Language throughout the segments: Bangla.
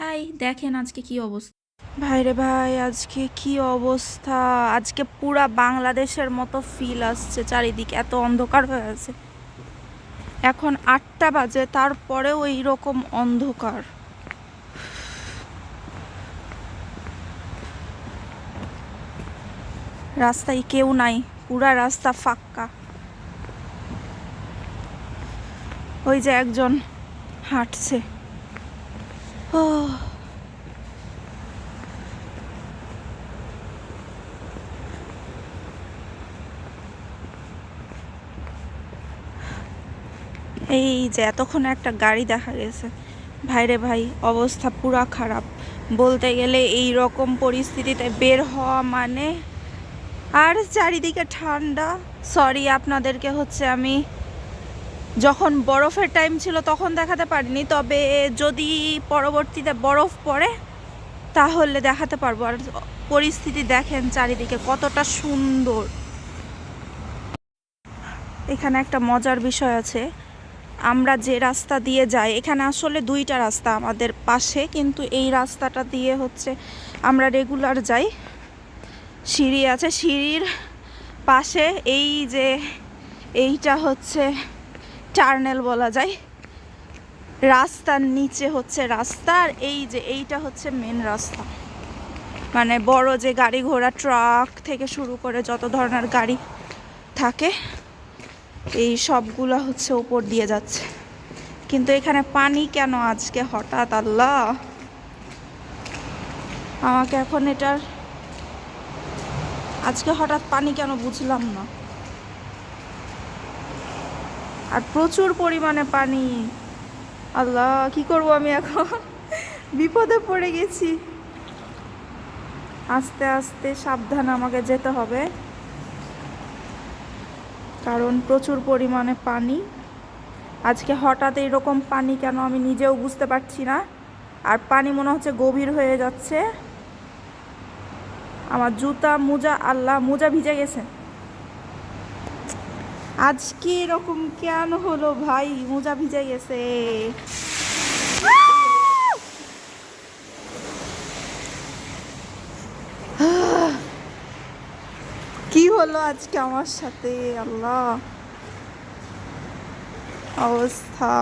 হাই, দেখেন আজকে কি অবস্থা। ভাইরে ভাই, আজকে কি অবস্থা? আজকে পুরা বাংলাদেশের মতো ফিল আসছে, চারিদিকে এত অন্ধকার হয়ে আছে। এখন আটটা বাজে, তারপরেও এইরকম অন্ধকার। রাস্তায় কেউ নাই, পুরা রাস্তা ফাঁকা। ওই যে একজন হাঁটছে। এই যে এতক্ষণ একটা গাড়ি দেখা গেছে। ভাইরে ভাই, অবস্থা পুরা খারাপ। বলতে গেলে এই রকম পরিস্থিতিতে বের হওয়া মানে আর চারিদিকে ঠান্ডা। সরি আপনাদেরকে, হচ্ছে আমি যখন বরফের টাইম ছিল তখন দেখাতে পারিনি, তবে যদি পরবর্তীতে বরফ পড়ে, তাহলে দেখাতে পারব। আর পরিস্থিতি দেখেন চারিদিকে কতটা সুন্দর। এখানে একটা মজার বিষয় আছে। আমরা যে রাস্তা দিয়ে যাই, এখানে আসলে দুইটা রাস্তা আমাদের পাশে, কিন্তু এই রাস্তাটা দিয়ে হচ্ছে আমরা রেগুলার যাই। সিঁড়ি আছে, সিঁড়ির পাশে এই যে, এইটা হচ্ছে টার্নেল বলা যায়। রাস্তার নিচে হচ্ছে রাস্তা আর এই যে এইটা হচ্ছে মেন রাস্তা। মানে বড় যে গাড়ি ঘোড়া ট্রাক থেকে শুরু করে যত ধরনের গাড়ি থাকে, এই সবগুলো হচ্ছে উপর দিয়ে যাচ্ছে। কিন্তু এখানে পানি কেন আজকে? হঠাৎ আল্লাহ! আমাকে এখন এটার আজকে হঠাৎ পানি কেন বুঝলাম না। আর প্রচুর পরিমাণে পানি। আল্লাহ, কি করব আমি এখন? বিপদে পড়ে গেছি। আস্তে আস্তে সাবধানে আমাকে যেতে হবে। কারণ প্রচুর পরিমাণে পানি। আজকে হঠাৎ এরকম পানি কেন আমি নিজেও বুঝতে পারছি না। আর পানি মনে হচ্ছে গভীর হয়ে যাচ্ছে। আমার জুতা, মোজা, আল্লাহ, মোজা ভিজে গেছে। আজকে এরকম কেন হলো ভাই? মোজা ভিজে গেছে। কি হলো আজকে আমার সাথে? আল্লাহ। অবস্থা।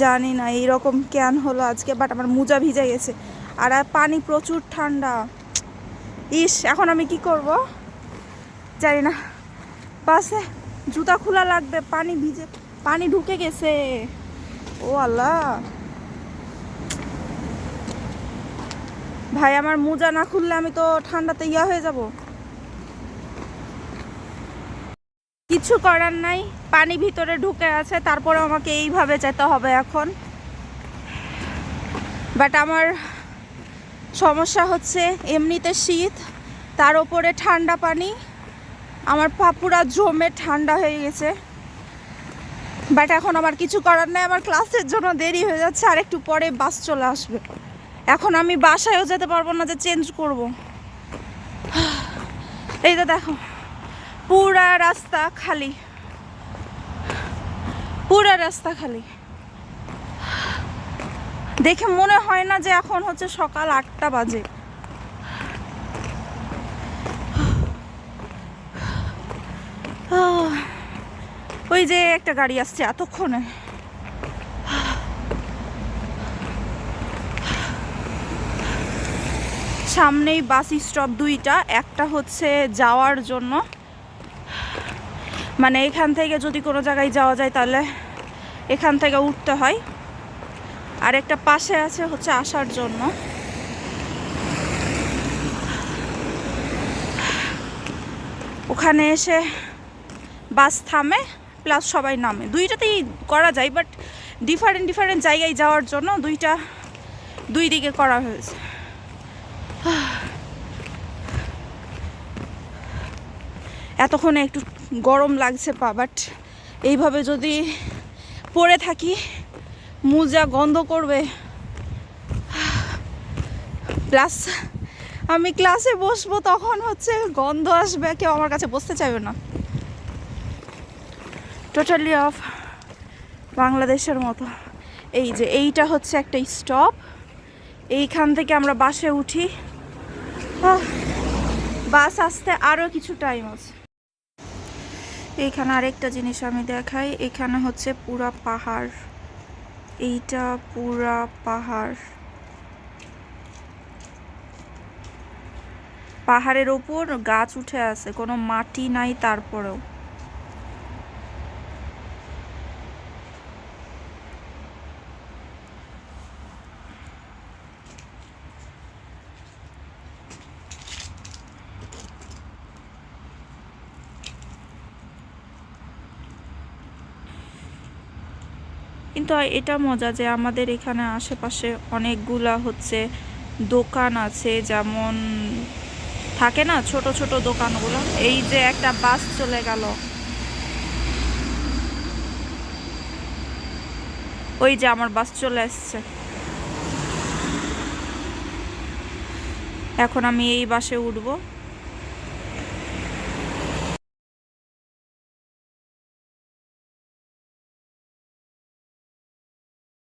জানি না এইরকম কেন হলো আজকে বাট আমার মোজা ভিজে গেছে। আর আর পানি প্রচুর ঠান্ডা। ইস, এখন আমি কি করব? জানি না। বাসে জুতা খোলা লাগবে, পানি ভিজে, পানি ঢুকে গেছে। ও আল্লাহ। ভাই, আমার মোজা না খুললে আমি তো ঠান্ডাতে ইয়া হয়ে যাব। কিছু করার নাই, পানি ভিতরে ঢুকে আছে তারপরে আমাকে এইভাবে যেতে হবে এখন। বাট আমার সমস্যা হচ্ছে এমনিতে শীত, তার ওপরে ঠান্ডা পানি। আমার পা পুরা জমে ঠান্ডা হয়ে গেছে। বাট এখন আমার কিছু করার নাই, আমার ক্লাসের জন্য দেরি হয়ে যাচ্ছে, আর একটু পরে বাস চলে আসবে। এখন আমি বাসায়ও যেতে পারব না যে চেঞ্জ করব। এই তো দেখো, পুরা রাস্তা খালি। পুরা রাস্তা খালি। দেখে মনে হয় না যে এখন হচ্ছে সকাল আটটা বাজে। ওই যে একটা গাড়ি আসছে এতক্ষণে। সামনেই বাস স্টপ দুইটা, একটা হচ্ছে যাওয়ার জন্য। মানে এখান থেকে যদি কোনো জায়গায় যাওয়া যায় তাহলে এখান থেকে উঠতে হয়। আর একটা পাশে আছে হচ্ছে আসার জন্য। ওখানে এসে বাস থামে প্লাস সবাই নামে। দুইটাতেই করা যায় বাট ডিফারেন্ট ডিফারেন্ট জায়গায় যাওয়ার জন্য দুইটা, দুই দিকে করা হয়েছে। এতক্ষণে একটু গরম লাগছে পা বাট এইভাবে যদি পড়ে থাকি মোজা গন্ধ করবে। প্লাস আমি ক্লাসে বসবো তখন হচ্ছে গন্ধ আসবে, কেউ আমার কাছে বসতে চাইবে না। টোটালি অফ বাংলাদেশের মতো। এই যে এইটা হচ্ছে একটা স্টপ এইখান থেকে আমরা বাসে উঠি। বাস আসতে আরও কিছু টাইম আছে। এইখানে আরেকটা জিনিস আমি দেখাই। এখানে হচ্ছে পুরা পাহাড়। এইটা পুরা পাহাড়। পাহাড়ের ওপর গাছ উঠে আছে কোনো মাটি নাই তারপরেও। কিন্তু এটা মজা যে আমাদের এখানে আশেপাশে অনেকগুলা হচ্ছে দোকান আছে, যেমন থাকে না ছোট ছোট দোকানগুলো। এই যে একটা বাস চলে গেল। ওই যে আমার বাস চলে এসছে এখন আমি এই বাসে উঠবো।